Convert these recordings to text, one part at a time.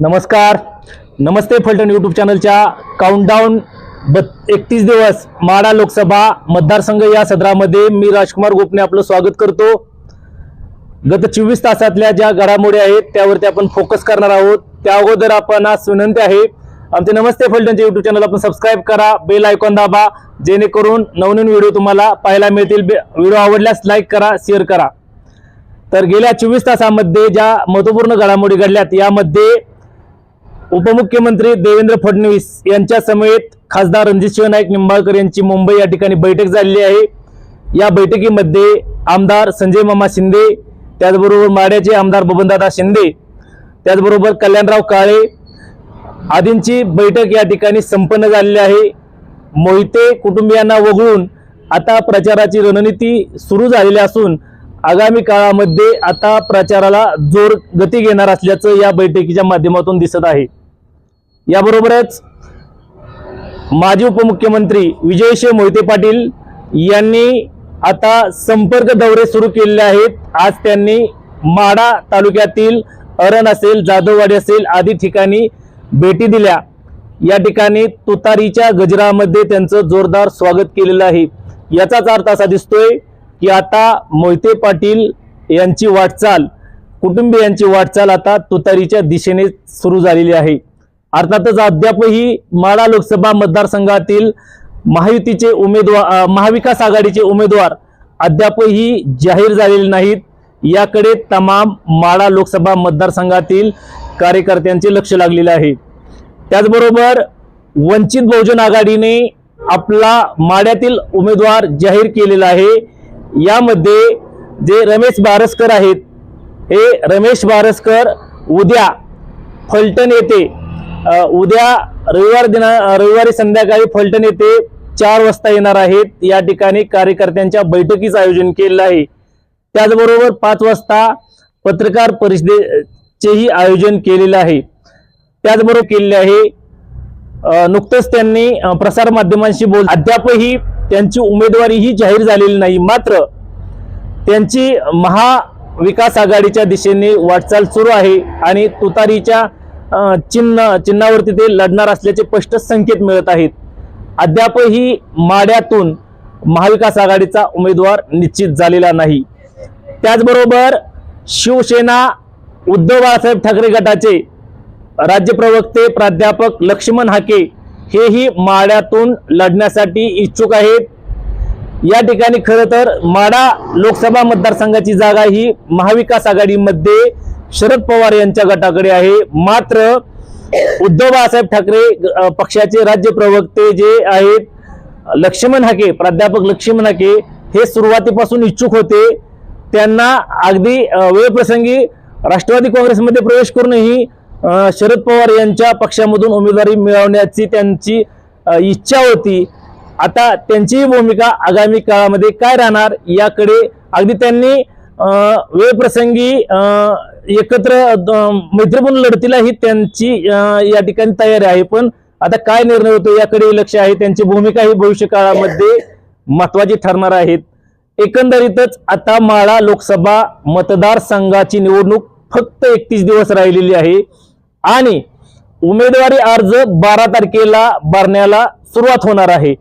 नमस्कार. नमस्ते फलटण यूट्यूब चॅनलच्या काउंटडाऊन ब एकतीस दिवस माडा लोकसभा मतदारसंघ या सदरामध्ये मी राजकुमार गोपने आपलं स्वागत करतो. गत चोवीस तासातल्या ज्या घडामोडी आहेत त्यावरती आपण फोकस करणार आहोत. त्या अगोदर आपण आज विनंती आहे आमचे नमस्ते फलटणचे यूट्यूब चॅनल आपण सबस्क्राईब करा बेल आयकॉन दाबा जेणेकरून नवनवीन व्हिडिओ तुम्हाला पाहायला मिळतील. व्हिडिओ आवडल्यास लाईक करा शेअर करा. तर गेल्या चोवीस तासामध्ये ज्या महत्त्वपूर्ण घडामोडी घडल्यात यामध्ये उपमुख्यमंत्री देवेंद्र फडणवीस यांच्या समेत खासदार रणजित नाईक निंबाळकर यांची मुंबई या ठिकाणी बैठक झालेली आहे. या बैठकीमध्ये आमदार संजय मामा शिंदे त्याचबरोबर माड्याचे आमदार बबनदादा शिंदे त्याचबरोबर कल्याणराव काळे आदींची बैठक या ठिकाणी संपन्न झालेली आहे. मोहिते कुटुंबियांना वगळून आता प्रचाराची रणनीती सुरू झालेली असून आगामी काळामध्ये आता प्रचाराला जोर गती घेणार असल्याचं या बैठकीच्या माध्यमातून दिसत आहे. याबरोबरच माजी उपमुख्यमंत्री विजयशे मोहिते पाटील यांनी आता संपर्क दौरे सुरू केलेले आहेत. आज त्यांनी माडा तालुक्यातील अरण असेल जाधववाडी असेल आदी ठिकाणी भेटी दिल्या. या ठिकाणी तुतारीच्या गजरामध्ये त्यांचं जोरदार स्वागत केलेलं आहे. याचाच अर्थ असा दिसतोय की आता मोहिते पाटील यांची वाटचाल कुटुंबियांची वाटचाल आता तुतारीच्या दिशेने सुरू झालेली आहे. अर्थातच अद्यापही माळा लोकसभा मतदारसंघातील महायुतीचे उमेदवार महाविकास आघाडीचे उमेदवार अद्यापही जाहीर झालेले नाहीत. याकडे तमाम माळा लोकसभा मतदारसंघातील कार्यकर्त्यांचे लक्ष लागलेले आहे. त्याचबरोबर वंचित बहुजन आघाडीने आपला माड्यातील उमेदवार जाहीर केलेला आहे. यामध्ये जे रमेश बारसकर आहेत हे रमेश बारसकर उद्या फलटण येथे उद्या रविवार दिना रविवारी संध्याकाळी फलटण येथे चार वाजता येणार आहेत. या ठिकाणी कार्यकर्त्यांच्या बैठकीचं आयोजन केलेलं आहे. त्याचबरोबर पाच वाजता पत्रकार परिषदेचेही आयोजन केलेलं आहे. त्याचबरोबर केलेले आहे नुकतंच त्यांनी प्रसारमाध्यमांशी बोल अद्यापही त्यांची उमेदवारी ही जाहीर झालेली नाही. मात्र त्यांची महाविकास आघाडीच्या दिशेने वाटचाल सुरू आहे आणि तुतारीच्या चिन्ह चिन्हावरती ते लढणार असल्याचे स्पष्ट संकेत मिळत आहेत. अद्यापही माड्यातून महाविकास आघाडीचा उमेदवार निश्चित झालेला नाही. त्याचबरोबर शिवसेना उद्धव बाळासाहेब ठाकरे गटाचे राज्य प्रवक्ते प्राध्यापक लक्ष्मण हाके हेही माड्यातून लढण्यासाठी इच्छुक आहेत. या ठिकाणी खरं तर माडा लोकसभा मतदारसंघाची जागा ही महाविकास आघाडीमध्ये शरद पवार यांच्या गटाकडे आहे. मात्र उद्धव बाळासाहेब ठाकरे पक्षाचे राज्य प्रवक्ते जे आहेत लक्ष्मण हाके प्राध्यापक लक्ष्मण हाके हे सुरुवातीपासून इच्छुक होते. त्यांना अगदी वेळप्रसंगी राष्ट्रवादी काँग्रेसमध्ये प्रवेश करूनही शरद पवार यांच्या पक्षामधून उमेदवारी मिळवण्याची त्यांची इच्छा होती. आता त्यांची भूमिका आगामी काळामध्ये काय राहणार याकडे अगदी त्यांनी वेळप्रसंगी एकत्र मैत्रीपूर्ण लढतीला ही त्यांची या ठिकाणी तयारी आहे. पण आता काय निर्णय होतो याकडे लक्ष आहे. त्यांची भूमिका ही भविष्य काळामध्ये महत्वाची ठरणार आहेत. एकंदरीतच आता माळा लोकसभा मतदारसंघाची निवडणूक फक्त एकतीस दिवस राहिलेली आहे. आणि उमेदवारी अर्ज बारा तारखेला भरण्याला सुरुवात होणार आहे.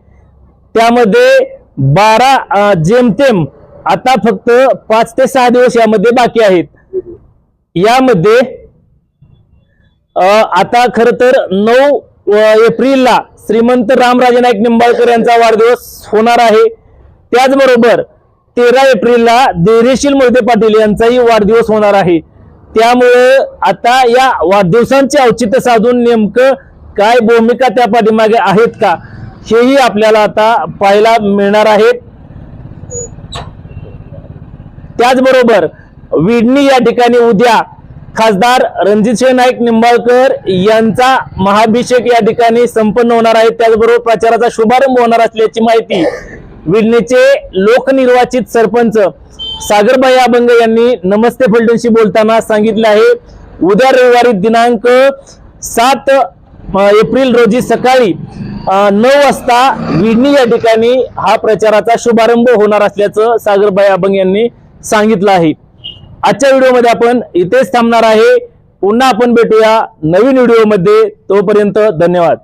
त्यामध्ये बारा जेमतेम आता फक्त पाच ते सहा दिवस यामध्ये बाकी आहेत. यामध्ये आता खर तर नऊ एप्रिलला श्रीमंत रामराजे नाईक निंबाळकर यांचा वाढदिवस होणार आहे. त्याचबरोबर तेरा एप्रिलला धैर्यशील मोहिते पाटील यांचाही वाढदिवस होणार आहे. त्यामुळे आता या वाढदिवसांचे औचित्य साधून नेमकं काय भूमिका त्या पाठीमागे आहेत का हेही आपल्याला आता पाहायला मिळणार आहेत त्याचबरोबर विडणी या ठिकाणी उद्या खासदार रणजितसिंह नाईक निंबाळकर यांचा महाभिषेक या ठिकाणी संपन्न होणार आहे. त्याचबरोबर प्रचाराचा शुभारंभ होणार असल्याची माहिती विडणीचे लोकनिर्वाचित सरपंच सागरबाई अभंग यांनी नमस्ते फलटणशी बोलताना सांगितले आहे. उद्या रविवारी दिनांक सात एप्रिल रोजी सकाळी नऊ वाजता विडणी या ठिकाणी हा प्रचाराचा शुभारंभ होणार असल्याचं सागरबाई अभंग यांनी सांगितलं आहे. आजच्या व्हिडिओमध्ये आपण इथेच थांबणार आहे. पुन्हा आपण भेटूया नवीन व्हिडिओमध्ये. तोपर्यंत धन्यवाद.